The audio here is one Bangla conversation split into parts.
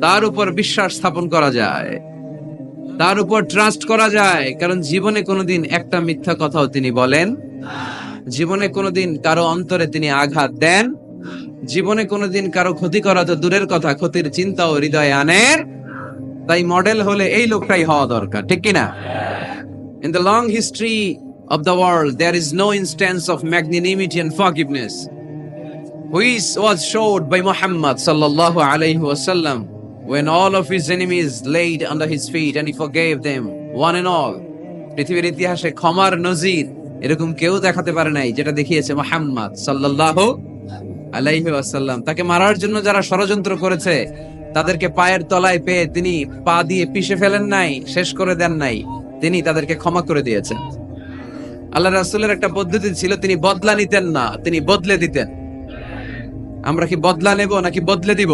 তার উপর বিশ্বাস স্থাপন করা যায়। তার উপর ট্রাস্ট করা যায়। কারণ জীবনে কোনোদিন একটা মিথ্যা কথাও তিনি বলেন। জীবনে কোনোদিন কারও অন্তরে তিনি আঘাত দেন। জীবনে কোনোদিন কারও ক্ষতি করা তো দূরের কথা, ক্ষতির চিন্তা ও হৃদয়ে আনেন। তাই মডেল হলে এই লোকটাই হওয়া দরকার, ঠিক কিনা? In the long history of the world, there is no instance of magnanimity and forgiveness. Which was showed by Muhammad sallallahu alayhi wasallam when all of his enemies laid under his feet and he forgave them, one and all, পৃথিবীর ইতিহাসে ক্ষমার নজির এরকম কেউ দেখাতে পারে নাই, যেটা দেখিয়েছে মোহাম্মদ সাল্লাল্লাহু আলাইহি ওয়াসাল্লাম। তাকে মারার জন্য যারা ষড়যন্ত্র করেছে, তাদেরকে পায়ের তলায় পেয়ে তিনি পা দিয়ে পিষে ফেলেন নাই, শেষ করে দেন নাই, তিনি তাদেরকে ক্ষমা করে দিয়েছেন। আল্লাহ রাসূলের একটা পদ্ধতি ছিল, তিনি বদলা নিতেন না, তিনি বদলে দিতেন। আমরা কি বদলা নেব নাকি বদলে দিব?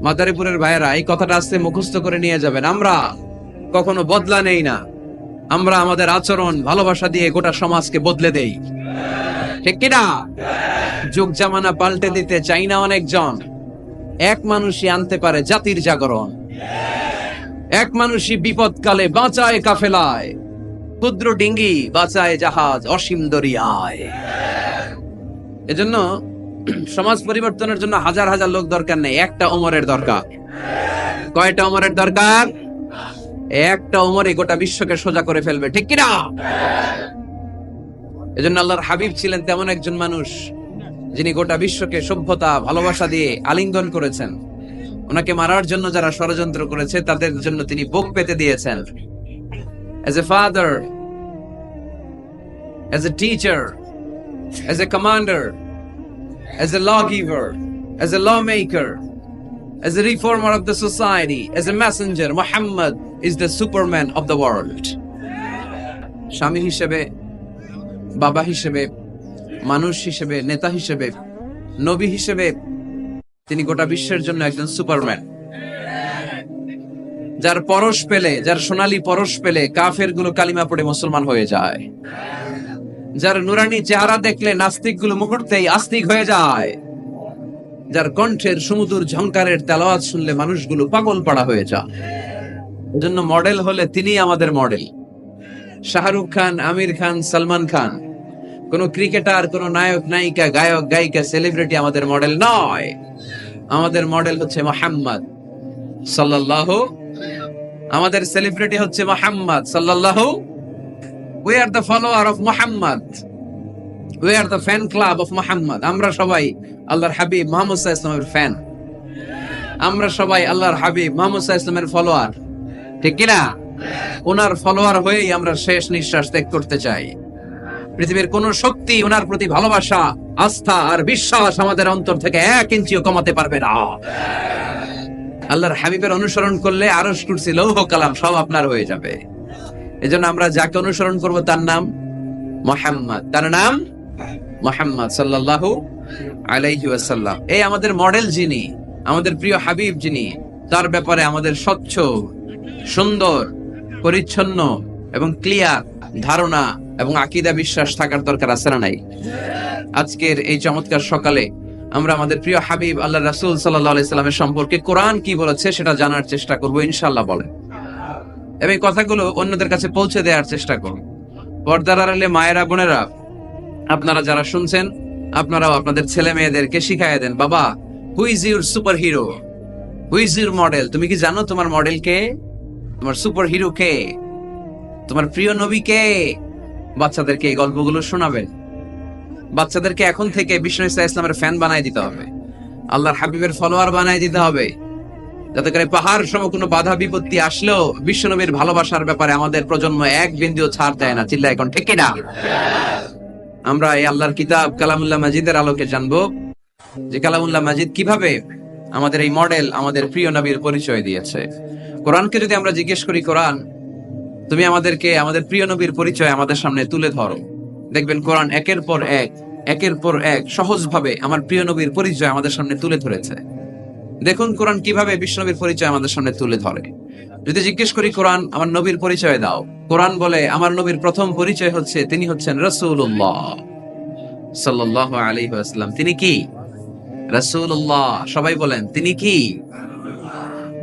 মাদারীপুরের ভাইয়েরা, এই কথাটা আস্তে মুখস্থ করে নিয়ে যাবেন। আমরা কখনো বদলা নেই না। আমরা আমাদের আচরণ, ভালোবাসা দিয়ে গোটা সমাজকে বদলে দেই। ঠিক কিনা? যুগ জামানা পাল্টে দিতে চাই না অনেকজন। এক মানুষই আনতে পারে জাতির জাগরণ। এক মানুষই বিপদকালে বাঁচায় কাফেলায়। ক্ষুদ্র ডিঙ্গি বাঁচায় জাহাজ অসীম দরিয়ায়। এজন্য সমাজ পরিবর্তনের জন্য হাজার হাজার লোক দরকার নেই। একটা ওমরের দরকার। কয়টা ওমরের দরকার? একটা ওমরে গোটা বিশ্বকে সোজা করে ফেলবে। ঠিক কিনা? এজন্য আল্লাহর হাবিব ছিলেন তেমন একজন মানুষ যিনি গোটা বিশ্বকে সভ্যতা ভালোবাসা দিয়ে আলিঙ্গন করেছেন। ওনাকে মারার জন্য যারা ষড়যন্ত্র করেছে তাদের জন্য তিনি বুক পেতে দিয়েছেন। As a father, as a teacher, as a commander, as a lawgiver, as a lawmaker, as a reformer of the society, as a messenger, Muhammad is the superman of the world. স্বামী হিসেবে বাবা হিসেবে মানুষ হিসেবে নেতা হিসেবে নবী হিসেবে তিনি গোটা বিশ্বের জন্য একজন সুপারম্যান যার পরশ পেলে যার সোনালী পরশ পেলে কাফেরগুলো কালিমা পড়ে মুসলমান হয়ে যায় যার নুরানি চেহারা দেখলে নাস্তিকগুলো মুহূর্তেই আস্তিক হয়ে যায়। যার কণ্ঠের সমুদ্র ঝংকারের তেলাওয়াত শুনলে মানুষগুলো পাগল পাড়া হয়ে যায়। জন্য মডেল হলে তিনি আমাদের মডেল। শাহরুখ খান, আমির খান, সালমান খান। কোন ক্রিকেটার, কোন নায়ক, নায়িকা, গায়ক, গায়িকা, সেলিব্রিটি আমাদের মডেল নয়। আমাদের মডেল হচ্ছে মোহাম্মদ সাল্লাল্লাহু। আমাদের সেলিব্রিটি হচ্ছে মোহাম্মদ সাল্লাল্লাহু we are the follower of Muhammad we are the fan club of Muhammad আমরা সবাই আল্লাহর হাবিব মোহাম্মদ ইসলামের ফ্যান আমরা সবাই আল্লাহর হাবিব মোহাম্মদ ইসলামের ফলোয়ার ঠিক কিনা ওনার ফলোয়ার হয়েই আমরা শেষ নিঃশ্বাস ত্যাগ করতে চাই। পৃথিবীর কোন শক্তি ওনার প্রতি ভালোবাসা, আস্থা আর বিশ্বাস আমাদের অন্তর থেকে এক ইঞ্চিও কমাতে পারবে না। আল্লাহর হাবিবের অনুসরণ করলে আরও কুরসি, লৌহ কালাম সব আপনার হয়ে যাবে। এজন্য আমরা যাকে অনুসরণ করব তার নাম মোহাম্মদ। তার নাম মোহাম্মদ সাল্লাল্লাহু আলাইহি ওয়াসাল্লাম। এই আমাদের মডেল যিনি, আমাদের প্রিয় হাবিব যিনি, তার ব্যাপারে আমাদের স্বচ্ছ, সুন্দর, পরিচ্ছন্ন এবং ক্লিয়ার ধারণা এবং আকিদা বিশ্বাস থাকার দরকার আছে না নাই? আজকের এই চমৎকার সকালে আমরা আমাদের প্রিয় হাবিব আল্লাহ রাসূল আলাইহি সাল্লামের সম্পর্কে কোরআন কি বলেছে সেটা জানার চেষ্টা করব, ইনশাআল্লাহ বলেন। এবং এই কথাগুলো অন্যদের কাছে পৌঁছে দেওয়ার চেষ্টা করুন। পর্দার আড়ালে মায়েরা, বোনেরা, আপনারা যারা শুনছেন, আপনারাও আপনাদের ছেলে মেয়েদেরকে শিখাই দেন। বাবা who is your super hero who is your model তুমি কি জানো তোমার মডেল কে? তোমার সুপার হিরো কে? তোমার প্রিয় নবী কে? বাচ্চাদেরকে এই গল্পগুলো শোনাবেন। বাচ্চাদেরকে এখন থেকে বিষ্ণু ইসা ইসলামের ফ্যান বানাই দিতে হবে। আল্লাহর হাবিবের ফলোয়ার বানাই দিতে হবে। যাতে করে পাহাড় সম কোনো বাধা বিপত্তি আসলেও বিশ্বনবীর ভালোবাসার ব্যাপারে আমাদের প্রজন্ম এক বিন্দুও ছাড় দেয় না। চিল্লা এখন ঠিক না আমরা এই আল্লাহর কিতাব কালামুল্লাহ মাজিদের আলোকে জানব যে কালামুল্লাহ মাজিদ কীভাবে আমাদের এই মডেল আমাদের প্রিয় নবীর পরিচয় দিয়েছে। কোরআনকে যদি আমরা জিজ্ঞেস করি, কোরআন, তুমি আমাদেরকে, আমাদের প্রিয় নবীর পরিচয় আমাদের সামনে তুলে ধরো। দেখবেন কোরআন একের পর এক, একের পর এক সহজভাবে আমার প্রিয় নবীর পরিচয় আমাদের সামনে তুলে ধরেছে। দেখুন কোরআন কিভাবে বিশ্বনবীর পরিচয় আমাদের সামনে তুলে ধরে যদি জিজ্ঞেস করি কোরআন আমার নবীর পরিচয় দাও কোরআন বলে আমার নবীর প্রথম পরিচয় হচ্ছে তিনি হচ্ছেন রসুল্লাহ সাল্লাহ আলী আসলাম তিনি কি রসুল্লাহ সবাই বলেন তিনি কি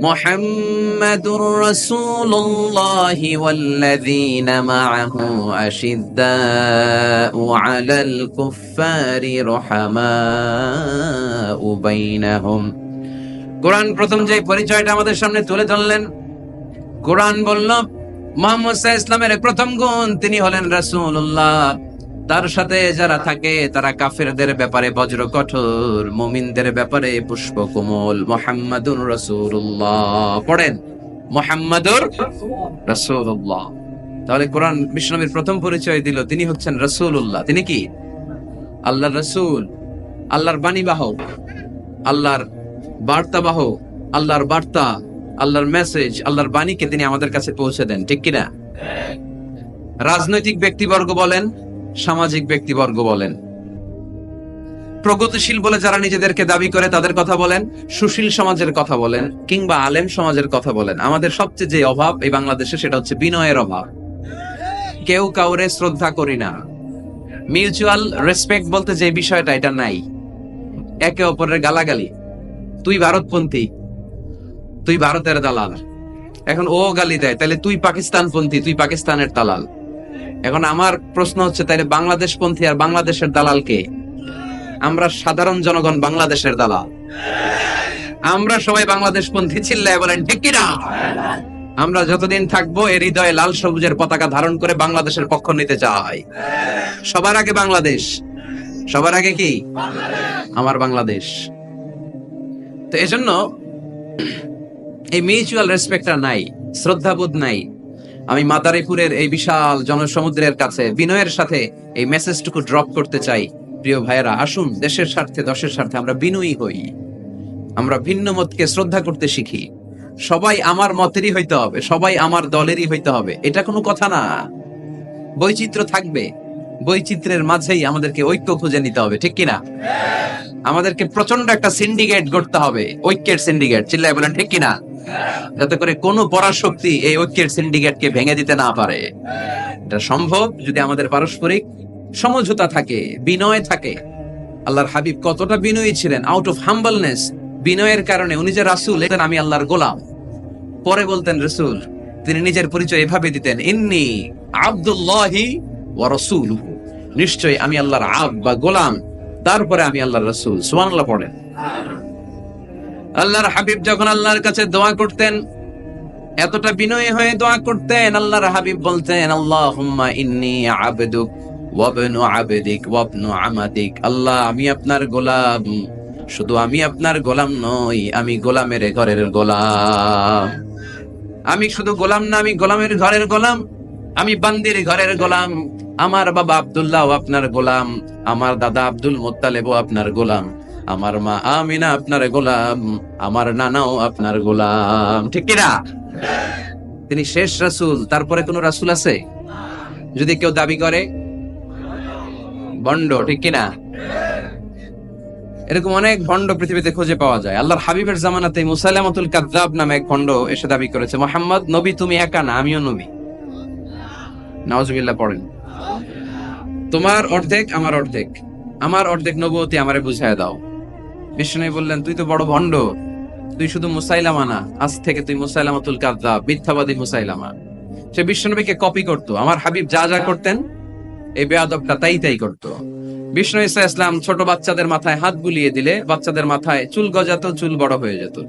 محمد رسول الله والذين معه أشداء على الكفار رحماء بينهم কোরআন প্রথম যে পরিচয়টা আমাদের সামনে তুলে ধরলেন, কোরআন বলল, মোহাম্মদ ইসলামের প্রথম গুণ তিনি হলেন রাসূলুল্লাহ। তার সাথে যারা থাকে, তারা কাফেরদের ব্যাপারে বজ্র কঠোর, মুমিনদের ব্যাপারে পুষ্প কোমল মোহাম্মদুর রাসূলুল্লাহ। পড়েন, মোহাম্মদুর রাসূলুল্লাহ। তাহলে কোরআন বিষ্ণবীর প্রথম পরিচয় দিল, তিনি হচ্ছেন রাসূলুল্লাহ। তিনি কি? আল্লাহর রাসূল, আল্লাহর বাণীবাহক আল্লাহর বার্তাবাহক আল্লাহর বার্তা, আল্লাহর মেসেজ আল্লাহর বাণীকে তিনি আমাদের কাছে পৌঁছে দেন, ঠিক কিনা? রাজনৈতিক ব্যক্তিবর্গ বলেন, সামাজিক ব্যক্তিবর্গ বলেন। প্রগতিশীল বলে যারা নিজেদেরকে দাবি করে তাদের কথা বলেন, সুশীল সমাজের কথা বলেন, কিংবা আলেম সমাজের কথা বলেন। আমাদের সবচেয়ে যে অভাব এই বাংলাদেশে, সেটা হচ্ছে বিনয়ের অভাব। কেউ কাউরে শ্রদ্ধা করি না। মিউচুয়াল রেসপেক্ট বলতে যে বিষয়টা, এটা নাই। একে অপরের গালাগালি। তুই ভারতপন্থী। তুই ভারতের দালাল। এখন ও গালি দেয় তাহলে তুই পাকিস্তানপন্থী, তুই পাকিস্তানের দালাল। এখন আমার প্রশ্ন হচ্ছে তাহলে বাংলাদেশ পন্থী আর বাংলাদেশের দালাল কে? আমরা সাধারণ জনগণ বাংলাদেশের দালাল। আমরা সবাই বাংলাদেশ পন্থী চিল্লায় বলেন, ঠিক কিনা আমরা যতদিন থাকব এর হৃদয়ে লাল সবুজের পতাকা ধারণ করে বাংলাদেশের পক্ষ নিতে চাই। সবার আগে বাংলাদেশ। সবার আগে কি? আমার বাংলাদেশ। তো এজন্য এই মিউচুয়াল রেসপেক্টটা নাই, শ্রদ্ধাবোধ নাই। আমি মাদারীপুরের এই বিশাল জনসমুদ্রের কাছে বিনয়ের সাথে এই মেসেজটুকু ড্রপ করতে চাই। প্রিয় ভাইয়েরা, আসুন, দেশের স্বার্থে, দশের স্বার্থে আমরা বিনয়ী হই। আমরা ভিন্ন মতকে শ্রদ্ধা করতে শিখি। সবাই আমার মতেরই হইতে হবে, সবাই আমার দলেরই হইতে হবে। এটা কোনো কথা না। বৈচিত্র্য থাকবে, বৈচিত্র্যের মাঝেই আমাদেরকে ঐক্য খুঁজে নিতে হবে, ঠিক কিনা? আমাদেরকে প্রচণ্ড একটা সিন্ডিকেট গড়তে হবে, ঐক্যের সিন্ডিকেট চিল্লায় বলেন, ঠিক কিনা? যাতে করে কোনো পরাশক্তি এই ঐক্যের সিন্ডিকেটকে ভেঙে দিতে না পারে। এটা সম্ভব যদি আমাদের পারস্পরিক সমঝোতা থাকে, বিনয় থাকে। আল্লাহর হাবিব কতটা বিনয়ী ছিলেন আউট অফ হাম্বলনেস বিনয়ের কারণে। উনি যে রাসুল এতেন আমি আল্লাহর গোলাম। পরে বলতেন, রসুল, তিনি নিজের পরিচয় এভাবে দিতেন, ইন্নি আব্দুল্লাহি ওয়া রাসূলুহু। নিশ্চয় আমি আল্লাহর আব বা গোলাম। তারপরে আমি আল্লাহর রাসূল, সুবহানাল্লাহ পড়েন। আল্লাহর হাবিব যখন আল্লাহর কাছে দোয়া করতেন, এতটা বিনয়ী হয়ে দোয়া করতেন, আল্লাহর হাবিব বলতেন, আল্লাহুম্মা ইন্নী আবদুক আল্লাহ শুধু আমি আপনার গোলাম নই, আমি গোলামের ঘরের গোলাম। আমি শুধু গোলাম না, আমি গোলামের ঘরের গোলাম, আমি বান্দির ঘরের গোলাম। আমার বাবা আব্দুল্লাহ আপনার গোলাম, আমার দাদা আব্দুল মোত্তালেবও আপনার গোলাম, আমার মা আমিনা আপনার গোলাম, আমার নানাও আপনার গোলাম। ঠিক কিনা? তিনি শেষ রাসূল, তারপরে কোন রাসূল আছে? যদি কেউ দাবি করে? ভণ্ড, ঠিক কিনা? এরকম অনেক ভণ্ড পৃথিবীতে খুঁজে পাওয়া যায়। আল্লাহর হাবিবের জামানাতে মুসাইলামাতুল কাদ্দাব নামে এক ভণ্ড এসে দাবি করেছে, মোহাম্মদ, নবী তুমি একা না, আমিও নবী। নওয়াজবিল্লাহ পড়েন। তোমার অর্ধেক, আমার অর্ধেক। আমার অর্ধেক নবতী আমারে বুঝায় দাও। বিষ্ণু বললেন, তুই তো বড় ভণ্ড। তুই শুধু মুসাইলামা না। আজ থেকে তুই মুসাইলামাতুল কাদ্দাব, মিথ্যাবাদী মুসাইলামা। সে বিষ্ণুনবীকে কপি করত। আমার হাবিব যা যা করতেন, এই বেয়াদবটা তাই তাই করতো। বিষ্ণু ইসা ইসলাম ছোট বাচ্চাদের মাথায় হাত বুলিয়ে দিলে, বাচ্চাদের মাথায় চুল গজাতো, চুল বড় হয়ে যেত।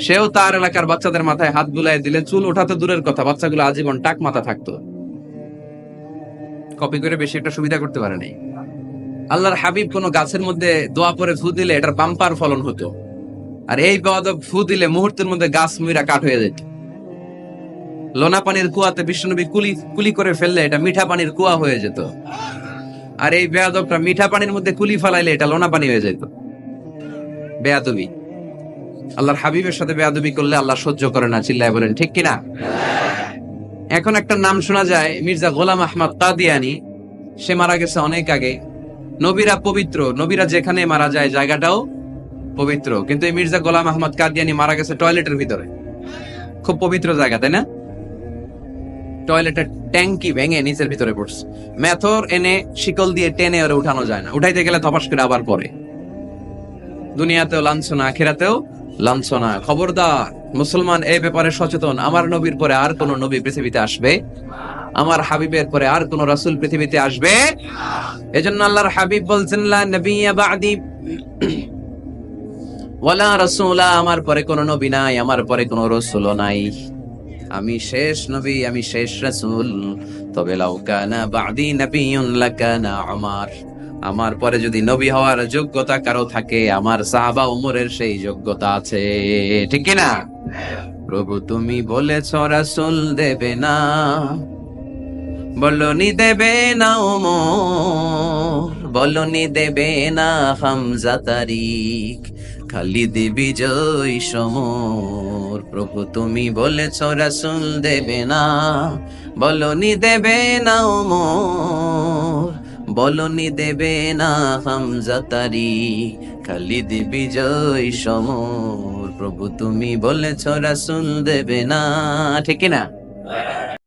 সেও তার এলাকার বাচ্চাদের মাথায় হাত বুলাই দিলে চুল ওঠাতে দূরের কথা। বাচ্চাগুলো আজীবন টাক মাথা থাকতো। কপি করে বেশি একটা সুবিধা করতে পারে নাই। আল্লাহর হাবিব কোন গাছের মধ্যে দোয়া পরে ফু দিলে এটার বাম্পার ফলন হতো। আর এই বেয়াদব ফু দিলে মুহূর্তের মধ্যে গাছ মুইরা কাঠ হয়ে যেত। লোনা পানির কুয়াতে বিষ্ণুনবী কুলি কুলি করে ফেললে এটা মিঠা পানির কুয়া হয়ে যেত। আর এই বেয়াদবটা মিঠা পানির মধ্যে কুলি ফালাইলে এটা লোনা পানি হয়ে যেত। বেয়াদবি। আল্লাহর হাবিবের সাথে বেয়াদবি করলে আল্লাহ সহ্য করে না, চিল্লায় বলেন, ঠিক কিনা? এখন একটা নাম শোনা যায়, মির্জা গোলাম আহমদ কাদিয়ানি। সে মারা গেছে অনেক আগে। নবীরা পবিত্র, নবীরা যেখানে মারা যায় জায়গাটাও পবিত্র। কিন্তু এই মির্জা গোলাম আহমদ কাদিয়ানি মারা গেছে টয়লেটের ভিতরে। খুব পবিত্র জায়গা, তাই না? টয়লেটের ট্যাঙ্কি ভেঙে নিচের ভিতরে পড়ছে। মেথর এনে শিকল দিয়ে টেনে ওরে উঠানো যায় না। উঠাইতে গেলে ধপাস করে আবার পরে দুনিয়াতেও লাঞ্ছনা, আখেরাতেও লাঞ্ছনা। খবরদার। মুসলমান এই ব্যাপারে সচেতন। আমার নবীর পরে আর কোন নবী পৃথিবীতে আসবে? আমার হাবিবের পরে আর কোন রাসূল পৃথিবীতে আসবে? এজন্য আল্লাহর হাবিব বলছেন, লা রাসূলা আমার পরে কোন নবী নাই, আমার পরে কোন রাসূলও নাই। আমি শেষ নবী, আমি শেষ রাসূল। তবে লাউ বাদি নবিয়্যুন লাকানা আমার আমার পরে যদি নবী হওয়ার যোগ্যতা কারও থাকে, আমার সাহাবা উমরের সেই যোগ্যতা আছে। ঠিক না প্রভু তুমি বলেছ, রাসূল দেবে না। বলনি দেবে না ওমর, বলনি দেবে না হামজা তারিক, খালি দেবী জয় সমর। প্রভু তুমি বলেছ, রাসূল দেবে না। বলনি দেবে না ওমর, বলনি দেবে না হামজা তারিক, খালি দেবী জয় সমর। প্রভু তুমি বলেছ রাসুল দেবে না ঠিক না